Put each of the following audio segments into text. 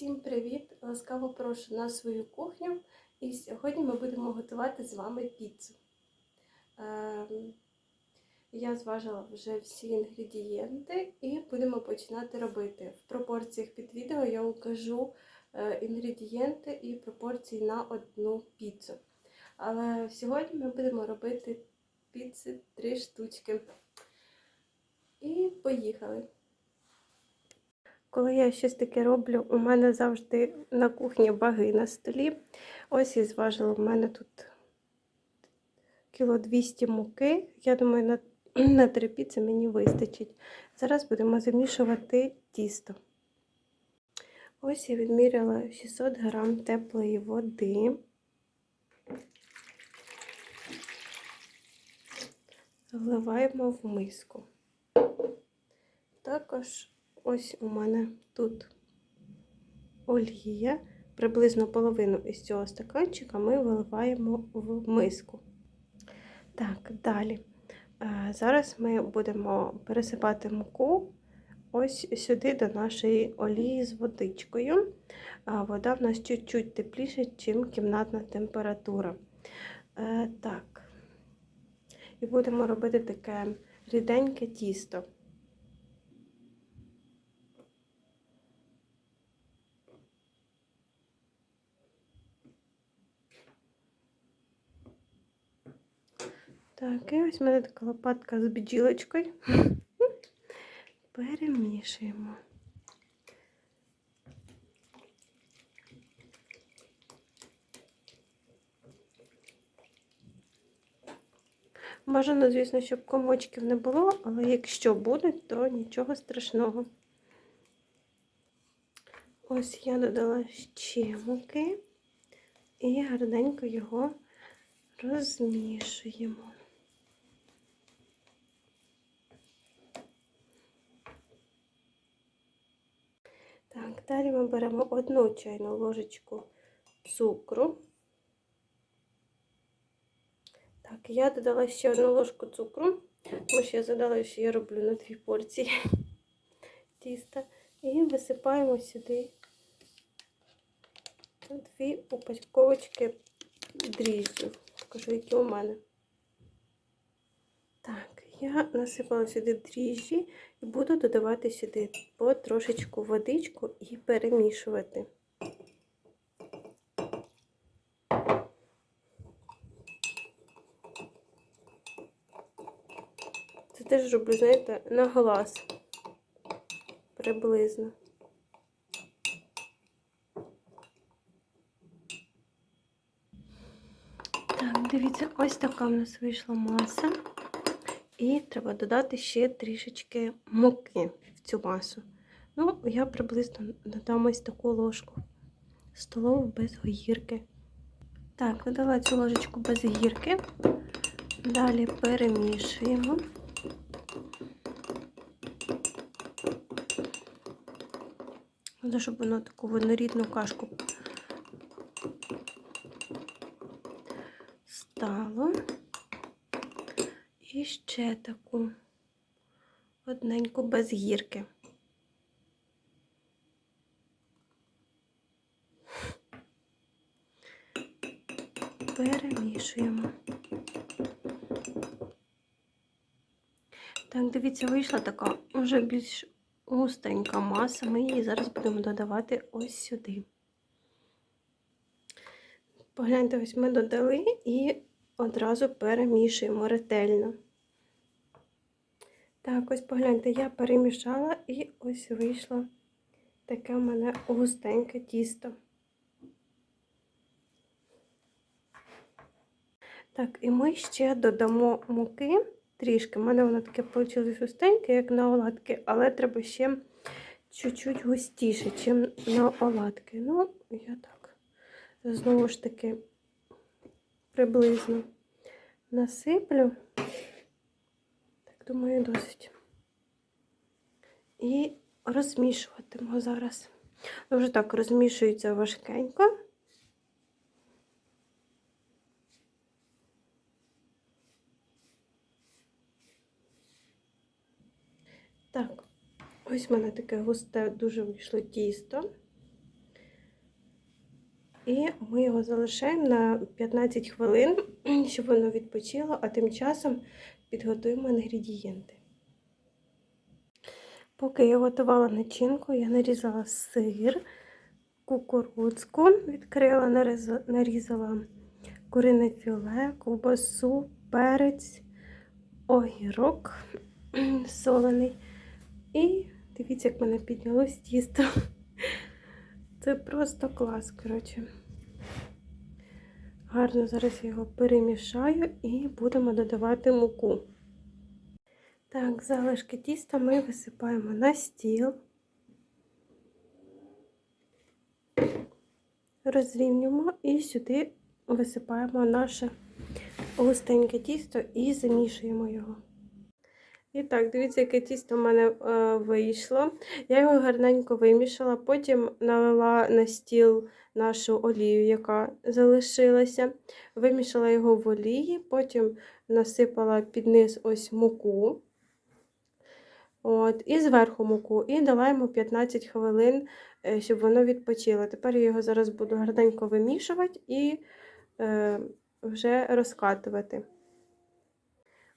Всім привіт! Ласкаво прошу на свою кухню. І сьогодні ми будемо готувати з вами піцу. Ем, Я зважила вже всі інгредієнти і будемо починати робити. В пропорціях під відео я укажу е, інгредієнти і пропорції на одну піцу. Але сьогодні ми будемо робити піци три штучки. І поїхали! Коли я щось таке роблю, у мене завжди на кухні баги на столі. Ось і зважила, у мене тут кіло 200 муки. Я думаю, на, на три піци мені вистачить. Зараз будемо замішувати тісто. Ось я відміряла 600 грам теплої води. Вливаємо в миску. Також Ось у мене тут олія. Приблизно половину із цього стаканчика ми виливаємо в миску. Так, далі. Зараз ми будемо пересипати муку ось сюди до нашої олії з водичкою. Вода в нас чуть-чуть тепліша, ніж кімнатна температура. Е, так. І будемо робити таке ріденьке тісто. Так, і ось в мене така лопатка з бджілочкою. Перемішуємо. Бажано, звісно, щоб комочків не було, але якщо будуть, то нічого страшного. Ось я додала ще муки і гарненько його розмішуємо. Так, далі ми беремо одну чайну ложечку цукру. Так, я додала ще одну ложку цукру, тому що я задала, що я роблю на дві порції тіста. І висипаємо сюди дві упаковочки дріжджів. Покажу, які у мене. Так, я насипала сюди дріжджі і буду додавати сюди по трошечку водичку і перемішувати. Це теж роблю, знаєте, на глаз приблизно. Так, дивіться, ось така в нас вийшла маса. І треба додати ще трішечки муки в цю масу. Ну, я приблизно додам ось таку ложку столову без гірки. Так, додала цю ложечку без гірки. Далі перемішуємо. Треба, щоб воно таку однорідну кашку І ще таку одненьку без гірки. Перемішуємо. Так, дивіться, вийшла така вже більш густенька маса. Ми її зараз будемо додавати ось сюди. Погляньте, ось ми додали і одразу перемішуємо ретельно. Так, ось погляньте, я перемішала і ось вийшло таке в мене густеньке тісто. Так, і ми ще додамо муки трішки. У мене воно таке вийшло густеньке, як на оладки, але треба ще чуть-чуть густіше, ніж на оладки. Ну, я так, знову ж таки, приблизно насиплю. Думаю, досить. І розмішуватиму зараз. Вже так розмішується важкенько. Так, ось в мене таке густе, дуже вийшло тісто. І ми його залишаємо на 15 хвилин, щоб воно відпочило, а тим часом підготуємо інгредієнти. Поки я готувала начинку, я нарізала сир, кукурудзку, відкрила, нарізала, курине філе, ковбасу, перець, огірок солений. І дивіться, як мене піднялось тісто. Це просто клас, коротше. Гарно зараз я його перемішаю і будемо додавати муку. Так, залишки тіста ми висипаємо на стіл. Розрівнюємо і сюди висипаємо наше густеньке тісто і замішуємо його. І так, дивіться, яке тісто в мене е, вийшло. Я його гарненько вимішала, потім налила на стіл нашу олію, яка залишилася. Вимішала його в олії, потім насипала під низ ось муку. От, І зверху муку, і дала йому 15 хвилин, е, щоб воно відпочило. Тепер я його зараз буду гарненько вимішувати і е, вже розкатувати.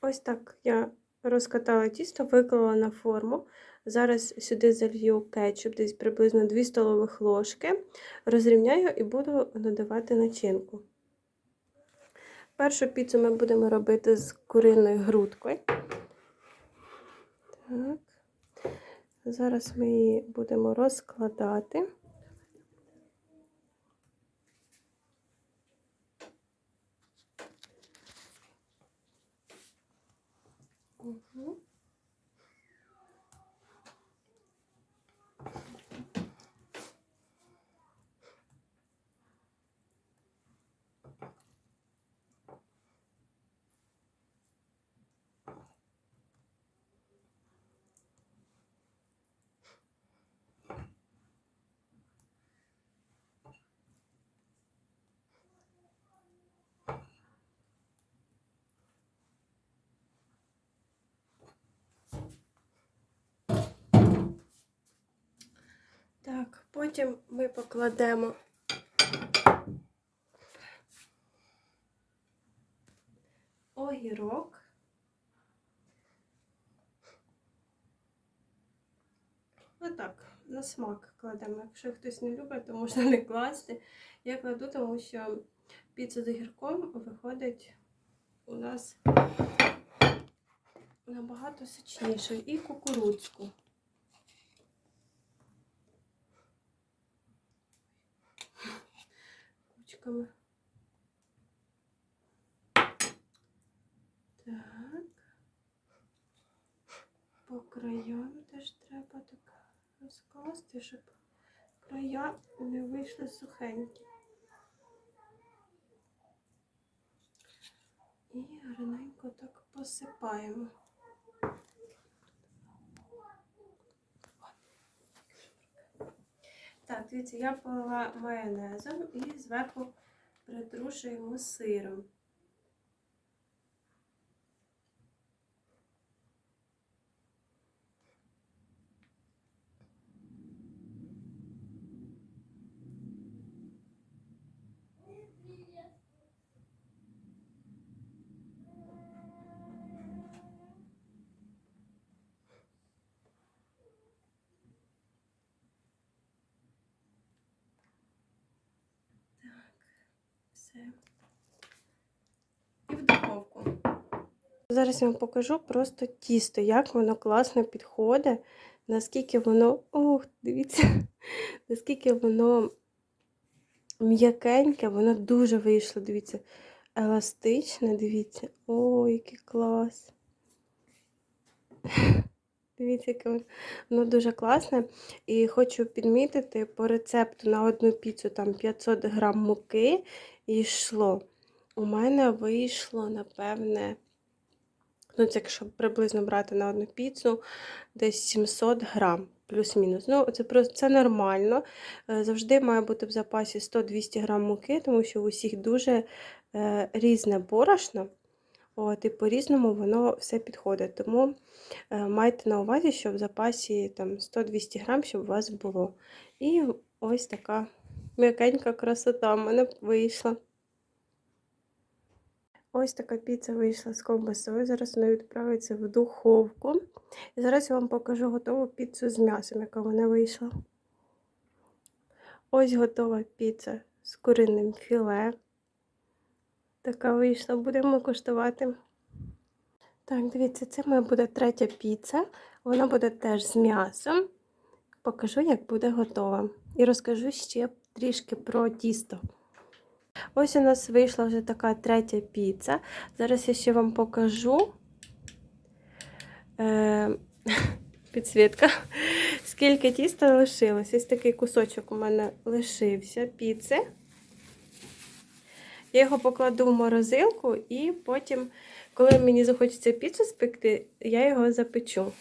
Ось так я розкатала тісто, виклала на форму. Зараз сюди залью кетчуп, десь приблизно 2 столових ложки, розрівняю і буду додавати начинку. Першу піцу ми будемо робити з куриною грудкою. Так. Зараз ми її будемо розкладати. Hı hı. Так, потім ми покладемо огірок. Отак, на смак кладемо. Якщо хтось не любить, то можна не класти. Я кладу, тому що піца з огірком виходить у нас набагато сочніше. І кукурудзку. Кучками. Так. По краям теж треба так розкласти, щоб края не вийшли сухенькі. І гарненько так посипаємо. Так, дивіться, я полила майонезом і зверху притрушуємо сиром. Все. І в духовку. Зараз я вам покажу просто тісто, як воно класно підходить, наскільки воно. Ох, дивіться, наскільки воно м'якеньке, воно дуже вийшло, дивіться, еластичне, дивіться. Ой, який клас. Дивіться, яке воно дуже класне. І хочу підмітити по рецепту на одну піцу там 500 грам муки йшло. У мене вийшло, напевне, ну, це якщо приблизно брати на одну піцу, десь 700 грам, плюс-мінус. Ну, це просто це нормально. Е, Завжди має бути в запасі 100-200 грам муки, тому що у всіх дуже е, різне борошно. От, І по-різному воно все підходить. Тому е, майте на увазі, що в запасі там 100-200 грам, щоб у вас було. І ось така М'якенька красота в мене вийшла. Ось така піца вийшла з ковбасою. Зараз вона відправиться в духовку. І зараз я вам покажу готову піцу з м'ясом, яка вона вийшла. Ось готова піца з куринним філе. Така вийшла, будемо куштувати. Так, дивіться, це моя буде третя піца. Вона буде теж з м'ясом. Покажу, як буде готова. І розкажу ще трішки про тісто. Ось у нас вийшла вже така третя піца. Зараз я ще вам покажу е, підсвітка, скільки тіста лишилось. Ось такий кусочок у мене лишився піци. Я його покладу в морозилку і потім, коли мені захочеться піцу спекти, я його запечу.